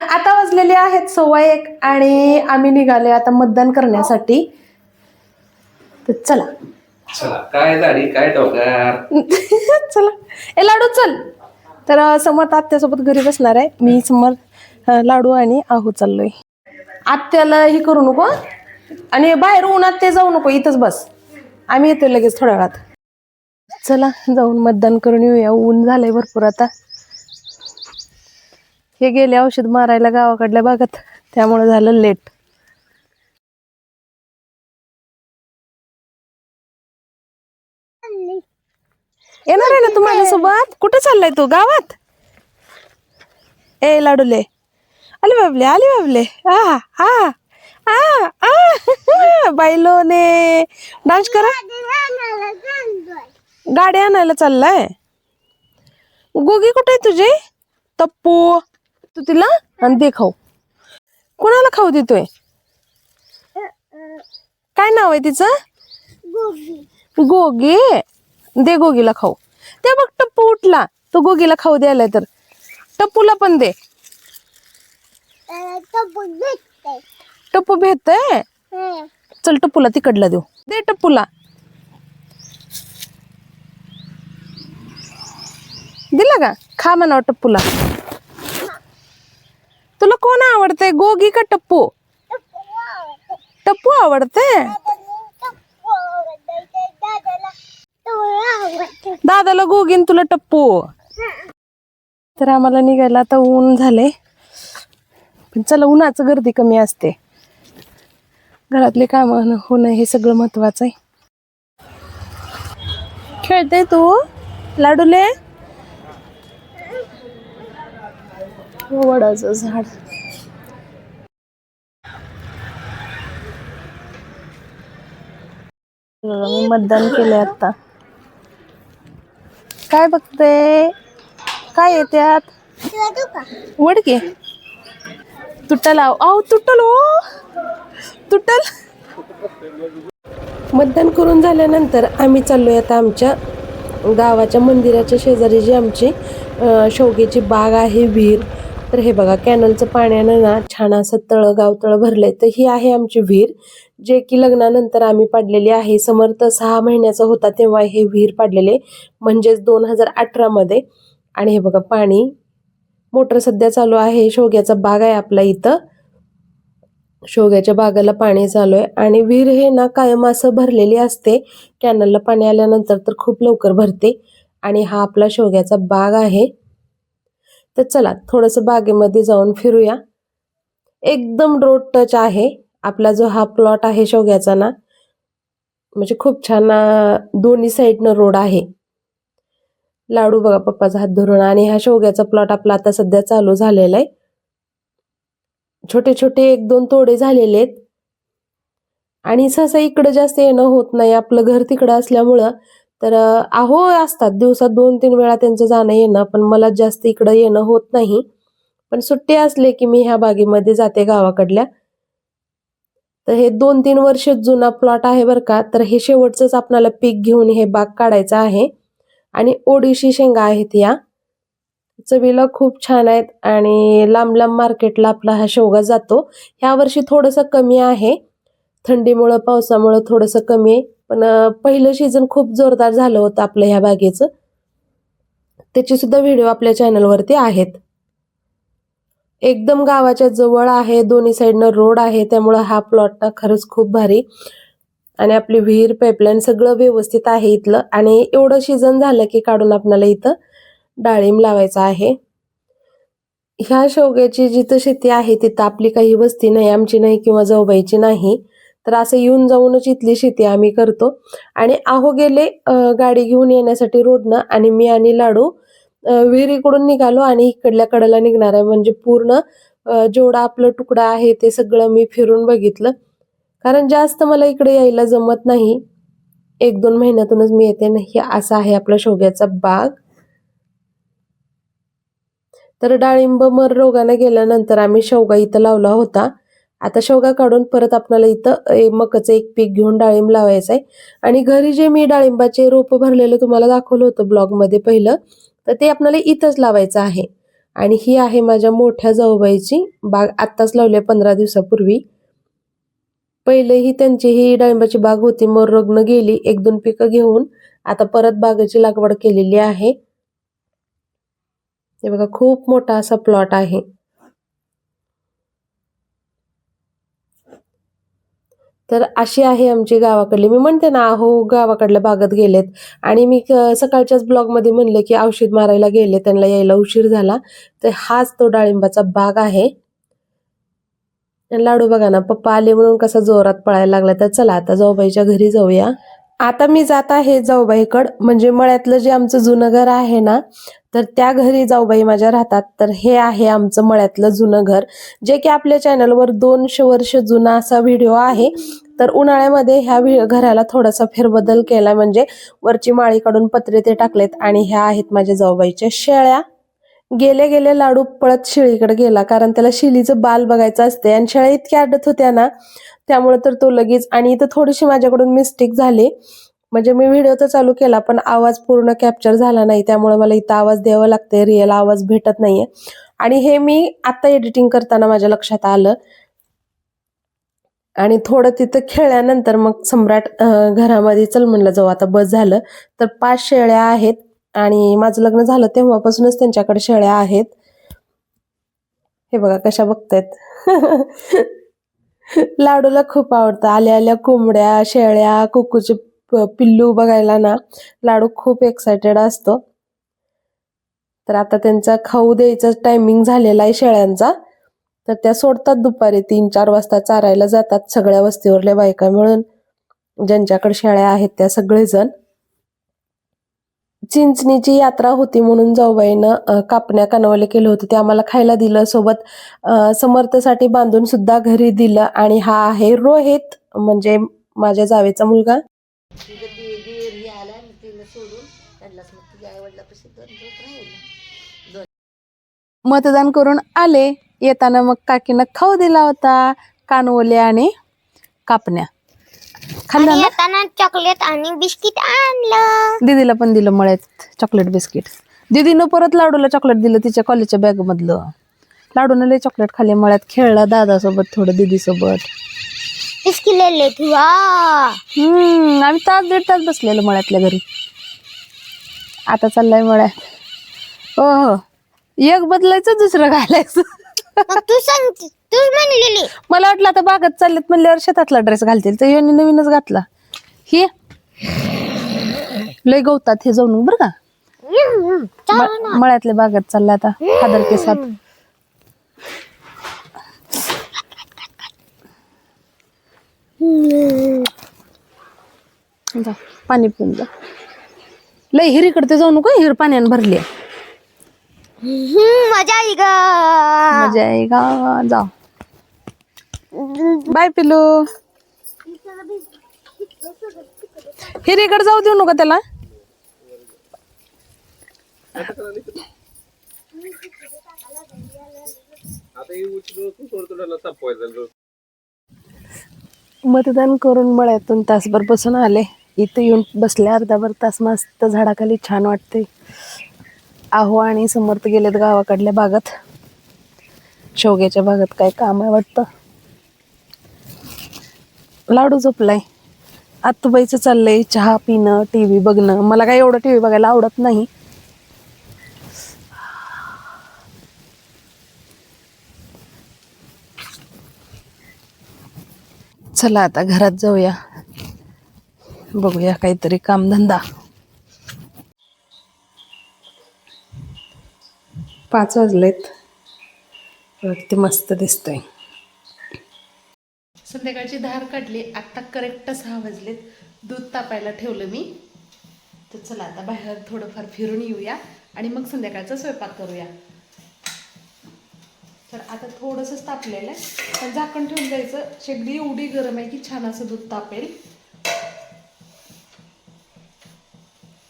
आता वाजलेले आहेत सव्वा एक आणि आम्ही निघाले आता मतदान करण्यासाठी. तर चला. चला काय दाढी काय डोकार चला. ए लाडू चल. तर अं, समर्थ आत्यासोबत घरी बसणार आहे. मी समर्थ अं, लाडू आणि आहू चाललोय. आत्याला हे करू नको हं? आणि बाहेर उन्हात ते जाऊ नको इथंच बस. आम्ही येतो लगेच थोड्या वेळात. चला जाऊन मतदान करून येऊया. ऊन झालंय भरपूर आता. हे गेले औषध मारायला गावाकडल्या भागात. त्यामुळे झालं लेट. येणार आहे ना तू माझ्यासोबत? कुठे चाललाय तू? गावात? ए लाडूले. आले बाबले आले बाबले. आ आ आ बायलोने. डान्स करा. गाडी आणायला चाललाय. गोगी कुठे आहे तुझे? तप्पू. तू तिला आणि दे खाऊ. कोणाला खाऊ देतोय? काय नाव आहे तिचं? गोगी. दे गोगीला खाऊ. ते बघ टप्पू उठला. तो गोगीला खाऊ द्यायला तर. टप्पूला पण दे. टप्पू भेटतय? चल टप्पूला तिकडला देऊ. दे टप्पूला. दिला का? खा म्हणा टप्पूला. तुला कोण आवडते? गोगी का टप्पू? टप्पू आवडते? दादाला गोगीन तुला टप्पू. तर आम्हाला निघायला आता ऊन झाले पण चला उन्हाचं गर्दी कमी असते. घरातले काम होणं हे सगळं महत्वाचं आहे. खेळते तू? लाडूले? वडाचं झाड. मी मतदान केलंय आता. काय बघते? काय येत्यात वडके. तुटल आव तुटल ओ हो. तुटल. मतदान करून झाल्यानंतर आम्ही चाललोय आता आमच्या गावाच्या मंदिराच्या शेजारी जी आमची शोगेची बाग आहे विहीर. तर हे बघा कॅनलचं पाण्यानं ना छान असं तळं गाव तळं भरलंय. तर ही आहे आमची विहीर जे की लग्नानंतर आम्ही पाडलेली आहे. समर्थ सहा महिन्याचा होता तेव्हा हे विहीर पाडलेले म्हणजेच दोन हजार अठरामध्ये आणि हे बघा पाणी मोटर सध्या चालू आहे. शेवग्याचा बाग आहे आपला इथं. शेवग्याच्या बागाला पाणी चालू आहे. आणि विहीर हे ना कायम असं भरलेली असते. कॅनलला पाणी आल्यानंतर तर खूप लवकर भरते. आणि हा आपला शेवग्याचा बाग आहे. तर चला थोडंसं बागेमध्ये जाऊन फिरूया. एकदम रोड टच आहे. आपला जो हा प्लॉट आहे शेवग्याचा ना म्हणजे खूप छान दोन्ही साईडनं रोड आहे. लाडू बघा पप्पाचा हात धरून. आणि हा शेवग्याचा प्लॉट आपला आता सध्या चालू झालेला आहे. छोटे छोटे एक दोन तोडे झालेले आहेत. आणि सहसा इकडं जास्त येणं होत नाही. आपलं घर तिकडं असल्यामुळं तर अहो आहो असतात. दिवसात दोन तीन वेळा त्यांचं जाणं येणं पण मला जास्त इकडं येणं होत नाही. पण सुट्टी असले की मी ह्या बागेमध्ये जाते गावाकडल्या. तर हे दोन तीन वर्ष जुना प्लॉट आहे बरं का. तर हे शेवटचंच आपल्याला पीक घेऊन हे बाग काढायचं आहे. आणि ओडिशी शेंगा आहेत या. चवीला खूप छान आहेत आणि लांब लांब मार्केटला आपला हा शेवगा जातो. ह्या वर्षी थोडंसं कमी आहे. थंडीमुळं पावसामुळं थोडंसं कमी आहे. पण पहिलं सीझन खूप जोरदार झालं होतं आपलं ह्या बागेचं. त्याचे सुद्धा व्हिडिओ आपल्या चॅनलवरती आहेत. एकदम गावाच्या जवळ आहे दोन्ही साईडनं रोड आहे त्यामुळं हा प्लॉट ना खरंच खूप भारी. आणि आपली विहीर पाईपलाईन सगळं व्यवस्थित आहे इथलं. आणि एवढं सीझन झालं की काढून आपल्याला इथं डाळिंब लावायचं आहे. ह्या शेवग्याची जिथं शेती आहे तिथं आपली काही वस्ती नाही आमची नाही किंवा जाऊबाईची नाही. तर असं येऊन जाऊनच इथली शेती आम्ही करतो. आणि आहो गेले गाडी घेऊन येण्यासाठी रोडनं आणि मी आणि लाडू विहिरीकडून निघालो आणि इकडल्या कडेला निघणार आहे. म्हणजे पूर्ण जेवढं जेवढा आपलं तुकडा आहे ते सगळं मी फिरून बघितलं. कारण जास्त मला इकडे यायला जमत नाही. एक दोन महिन्यातूनच मी येते. नाही असा आहे आपला शेवग्याचा बाग. तर डाळिंब मर रोगाने गेल्यानंतर आम्ही शेवगा इथं लावला होता. आता शेवगा काढून परत आपल्याला इथं ए, मकाचं एक पीक घेऊन डाळिंब लावायचं आहे. आणि घरी जे मी डाळिंबाचे रोप भरलेलं तुम्हाला दाखवलं होतं ब्लॉगमध्ये पहिलं तर ते आपल्याला इथंच लावायचं आहे. आणि ही आहे माझ्या मोठ्या जाऊबाईची बाग आत्ताच लावली पंधरा दिवसापूर्वी. पहिलेही त्यांची ही डाळिंबाची बाग होती मोर रग्न गेली एक दोन पिकं घेऊन आता परत बागेची लागवड केलेली आहे. हे बघा खूप मोठा असा प्लॉट आहे. तर अशी आहे आमची गावाकडली. मी म्हणते ना अहो गावाकडल्या भागात गेलेत. आणि मी सकाळच्याच ब्लॉगमध्ये म्हणले की औषध मारायला गेले त्यांना यायला उशीर झाला. तर हाच तो डाळिंबाचा बाग आहे. लाडू बघा ना पप्पा आले म्हणून कसा जोरात पळायला लागला. तर चला आता जाऊबाईच्या घरी जाऊया. आता मी जात आहे जाऊबाईकड. म्हणजे मळ्यातलं जे आमचं जुनं घर आहे ना तर त्या घरी जाऊबाई माझ्या राहतात. तर हे आहे आमचं मळ्यातलं जुनं घर जे की आपल्या चॅनलवर दोनशे वर्ष जुना असा व्हिडिओ आहे. तर उन्हाळ्यामध्ये ह्या घराला थोडासा फेरबदल केला म्हणजे वरची माळी काढून पत्रे ते टाकलेत आणि ह्या आहेत माझ्या जाऊबाईच्या शेळ्या. गेले गेले लाडू पळत शेळीकडे गेला कारण त्याला शिलीचं बाल बघायचं असते आणि शेळ्या इतक्या अडत होत्या ना त्यामुळे तर तो लगेच आणि इथं थोडीशी माझ्याकडून मिस्टेक झाली. म्हणजे मी व्हिडिओ तर चालू केला पण आवाज पूर्ण कॅप्चर झाला नाही. त्यामुळे मला इथं आवाज द्यावा लागतंय. रिअल आवाज भेटत नाहीये. आणि हे मी आता एडिटिंग करताना माझ्या लक्षात आलं. आणि थोडं तिथं खेळल्यानंतर मग सम्राट घरामध्ये चल म्हणलं जाऊ आता बस झालं. तर पाच शेळ्या आहेत. आणि माझं लग्न झालं तेव्हापासूनच त्यांच्याकडे शेळ्या आहेत. हे बघा कशा बघतायत. लाडूला खूप आवडतं. आल्या आल्या कोंबड्या शेळ्या कुकूचे पिल्लू बघायला ना लाडू खूप एक्सायटेड असतो. तर आता त्यांचा खाऊ द्यायचा टायमिंग झालेला आहे शेळ्यांचा. तर त्या सोडतात दुपारी तीन चार वाजता चारायला जातात सगळ्या वस्तीवरल्या बायका मिळून. ज्यांच्याकडे शेळ्या आहेत त्या सगळेजण. चिंचणीची यात्रा होती म्हणून जाऊबाईनं कापण्या कनवले केलं होतं. ते आम्हाला खायला दिलं. सोबत समर्थसाठी बांधून सुद्धा घरी दिलं. आणि हा आहे रोहित म्हणजे माझ्या जावेचा मुलगा. तिथं ते दीर हे आला आणि तिला सोडून त्यांनाच मग तिच्या आई वडिलापाशी दोन दिवस राहिलं. मतदान करून आले. येताना मग काकीनं खाऊ दिला होता कानवले आणि कापण्या. खाल्ला आणि ना? येताना चॉकलेट आणि बिस्किट आणलं. दीदीला पण दिलं मळ्यात चॉकलेट बिस्किट दीदीनं परत लाडूला चॉकलेट दिलं तिच्या कॉलेजच्या बॅग मधलं. लाडूनं लय चॉकलेट खाल्ले मळ्यात. खेळला दादासोबत थोडं दीदीसोबत. बिस्किट ले ले तू वा. हम्म आम्ही तास दीड तास बसलेलो मळ्यातल्या घरी. आता चाललाय मळ्यात. हो हो एक बदलायचं दुसरं घालायचं. मग तू सांग तू म्हणलेली. मला वाटलं आता बागत चाललेत म्हणल्यावर शेतातला ड्रेस घालतील. तर यांनी नवीनच घातला. हे. लय गवतात हे जाऊन बरं का? हम्म, चालेल म- मळ्यातल्या बागत चालला आता. फादर के जा पाणी पिऊन जा. लय हिरीकडे जाऊ नको हिर पाण्याने भरली आहे. मजा आई ग. मजा आहे का? जा. बाय पिलू हिरीकडे जाऊ देऊ नका त्याला. मतदान करून मळ्यातून तासभर बसून आले. इथं येऊन बसले अर्धाभर तास मस्त झाडाखाली छान वाटते आहो आणि समर्थ गेलेत गावाकडल्या भागात. शेवग्याच्या भागात काय काम आहे वाटतं? लाडू झोपलाय. आत्तुबाईचं चाललंय चहा पिणं टी व्ही बघणं. मला काय एवढं टी व्ही बघायला आवडत नाही. चला आता घरात जाऊया. बघूया काहीतरी कामधंदा. पाच वाजलेत. ते मस्त दिसतंय. संध्याकाळची धार काढली आत्ता करेक्ट सहा वाजलेत. दूध तापायला ठेवलं मी. तर चला आता बाहेर थोडंफार फिरून येऊया आणि मग संध्याकाळचा स्वयंपाक करूया. तर आता थोडंसंच तापलेलं आहे. पण झाकण ठेवून द्यायचं. शेगडी एवढी गरम आहे की छान असं दूध तापेल.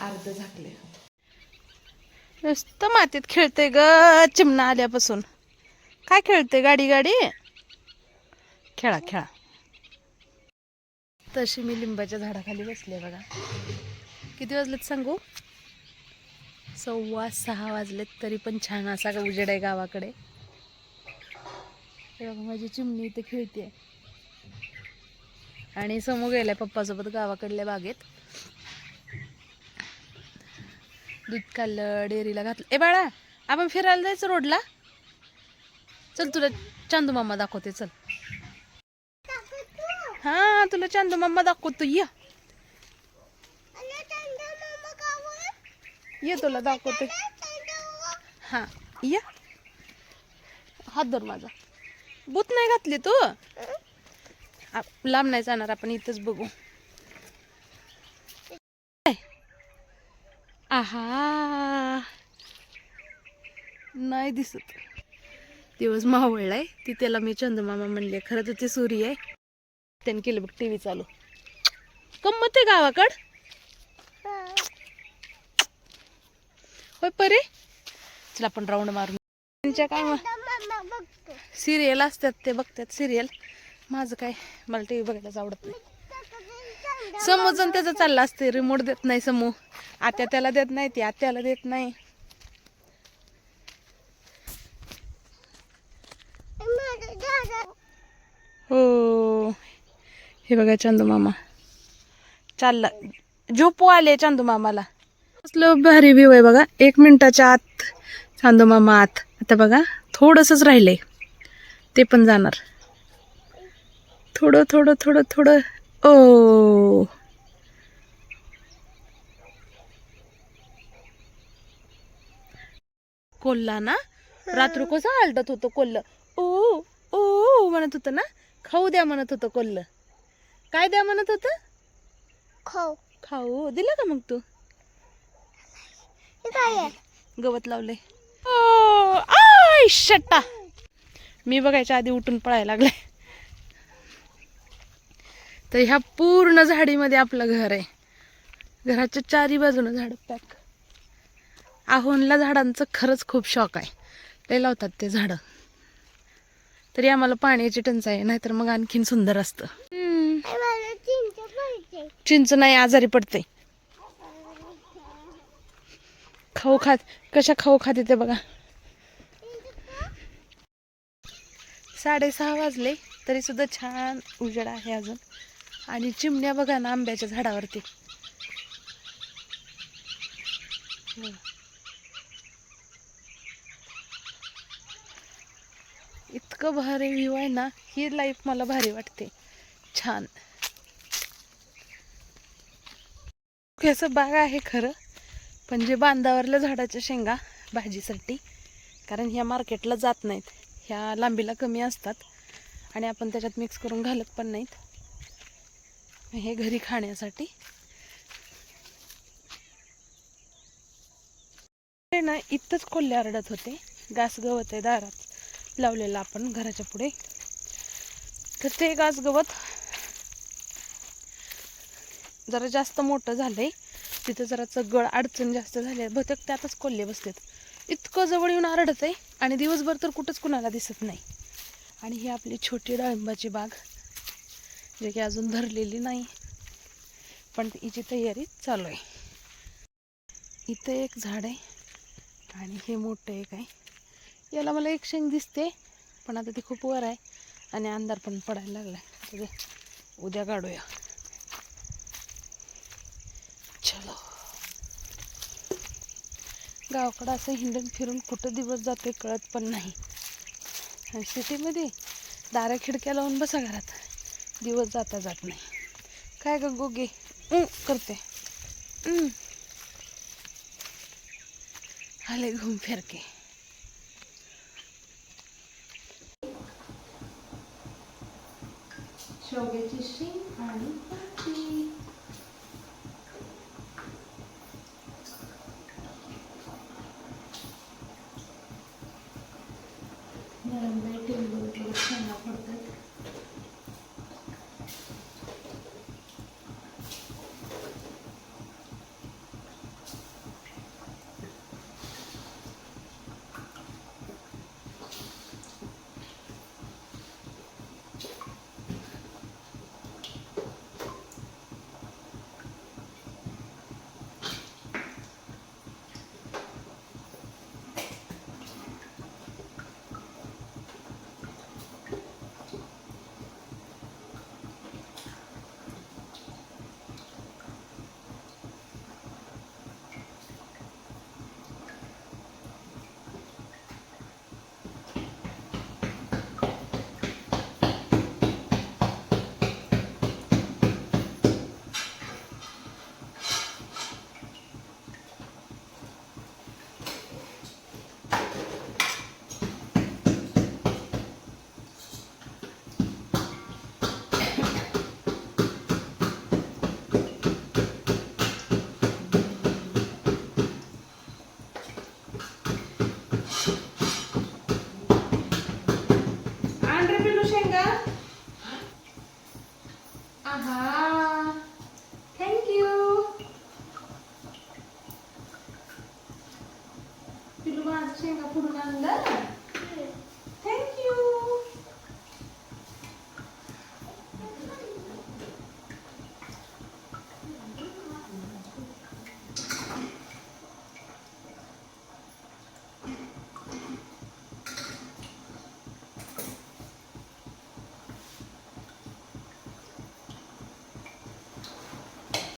अर्ध झाकले नुसतं मातीत खेळते ग. चिमणा आल्यापासून. काय खेळते गाडी गाडी? खेळा खेळा. तशी मी लिंबाच्या झाडाखाली बसले बघा. किती वाजलेत सांगू? सव्वा सहा वाजलेत. तरी पण छान असा उजेड आहे गावाकडे. माझी चिमणी इथे खेळते आणि समोर गेलाय पप्पासोबत गावाकडल्या बागेत. दूध खाल्लं डेअरीला घातलं. ए बाळा आपण फिरायला जायचं रोडला? चल तुला चांदू मामा दाखवते चल. हा तुला चांदू मामा दाखवतो ये. ये तुला दाखवते. हा ये. हात धर माझा. बूत नाही घातली तू? लांब नाही जाणार आपण इथंच बघू. आहा. नाही दिसत. दिवस मावळलाय. ती त्याला मी चंदमामा म्हणले खरं तर ते सूर्य आहे. त्याने केलं बघ टी व्ही चालू. गंमत आहे गावाकड. होय परे. चला आपण राऊंड मारून. त्यांच्या काय मग सिरियल असतात ते बघतात सिरियल. माझं काय मला टी व्ही बघायलाच आवडत नाही. समोजून त्याचं चाललं असते रिमोट देत नाही समूह. आत्या त्याला देत नाही ती आत्याला देत नाही. हो हे बघा चांदू मामा. चालला. झोपू आले चांदू मामाला. कसलं भारी व्ह्यू आहे बघा. एक मिनिटाच्या आत चांदू मामा आत. आता बघा. थोडंसंच राहिलंय. ते पण जाणार. थोडं थोडं थोडं थोडं. ओ. कोल्हा ना? रात्र कसं आलटत होतं कोल्ह? ओ ओ म्हणत होतं ना? खाऊ द्या म्हणत होतं कोल्ह. काय द्या म्हणत होतं? खाऊ. खाऊ. दिलं का मग तू? हे काय आहे? गवत लावले ओ शट्टा मी बघायच्या आधी उठून पळायला लागले. तर ह्या पूर्ण झाडीमध्ये आपलं घर आहे. घराच्या चारी बाजूनं झाड पॅक आहोनला झाडांचं खरंच खूप शौक आहे. ते लावतात ते झाडं. तरी आम्हाला पाण्याची टंचाई आहे नाहीतर मग आणखीन सुंदर असतं. चिंच चिंच नाही आजारी पडते. खाऊ खात कशा खाऊ खाते ते बघा. साडेसहा वाजले तरीसुद्धा छान उजेड आहे अजून. आणि चिमण्या बघा ना आंब्याच्या झाडावरती. इतकं भारी व्ह्यू आहे ना ही लाईफ मला भारी वाटते. छान. असं बाग आहे खरं पण जे बांधावरल्या झाडाच्या शेंगा भाजीसाठी कारण ह्या मार्केटला जात नाहीत. ह्या लांबीला कमी असतात आणि आपण त्याच्यात मिक्स करून घालत पण नाहीत. हे घरी खाण्यासाठी. ना इथंच कोल्हे आरडत होते. घास गवत आहे दारात लावलेलं आपण घराच्या पुढे. तर ते घास गवत जरा जास्त मोठं झालंय. तिथं जरा चगळ अडचण जास्त झाली आहे. बहुतेक त्यातच कोल्हे बसतात इतकं जवळ येऊन आरडत आहे आणि दिवसभर तर कुठंच कुणाला दिसत नाही. आणि ही आपली छोटी डाळिंबाची बाग जे की अजून धरलेली नाही पण हिची तयारी चालू आहे. इथं एक झाड आहे आणि हे मोठं एक आहे. याला मला एक शेंग दिसते पण आता ती खूप वर आहे आणि अंधार पण पडायला लागला आहे. उद्या काढूया. चलो. गावाकडं असं हिंडून फिरून कुठं दिवस जाते कळत पण नाही. आणि सिटीमध्ये दारा खिडक्या लावून बसा घरात. दिवस जाता जात नाही. काय ग गोगे? करते. आले घुम फिरके. शेवग्याची आणि